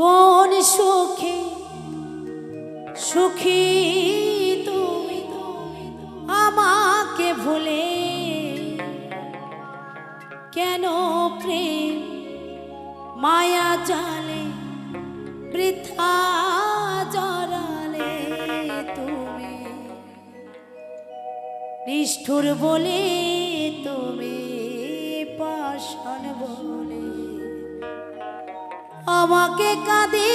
কোন সুখে, সুখী তুমি আমাকে ভুলে। কেন প্রেম মায়া জালে, বৃথা জড়ালে তুমি? নিষ্ঠুর বলে তুমি পাষণ বলে। আমাকে কাঁদে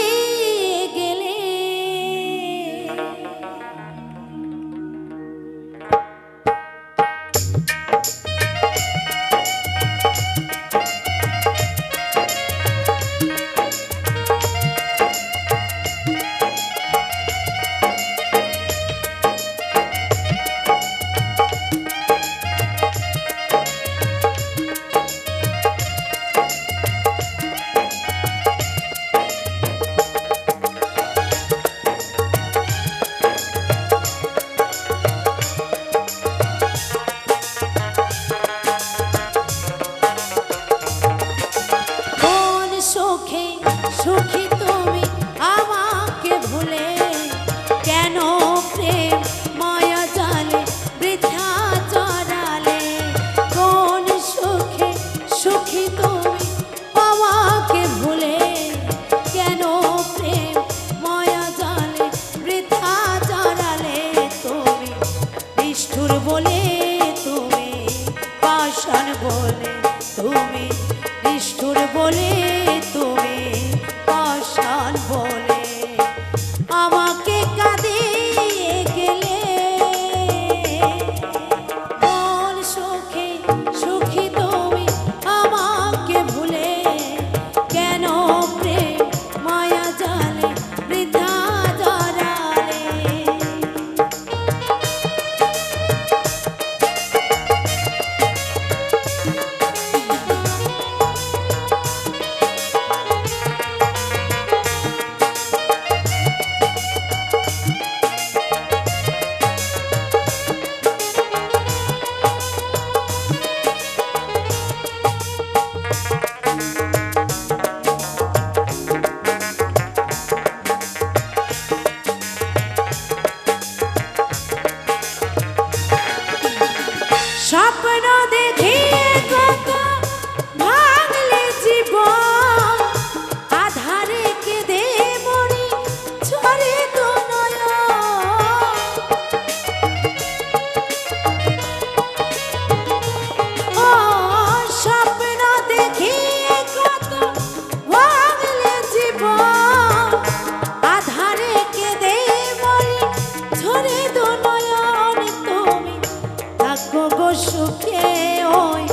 সুখে ওই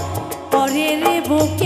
পরের বুক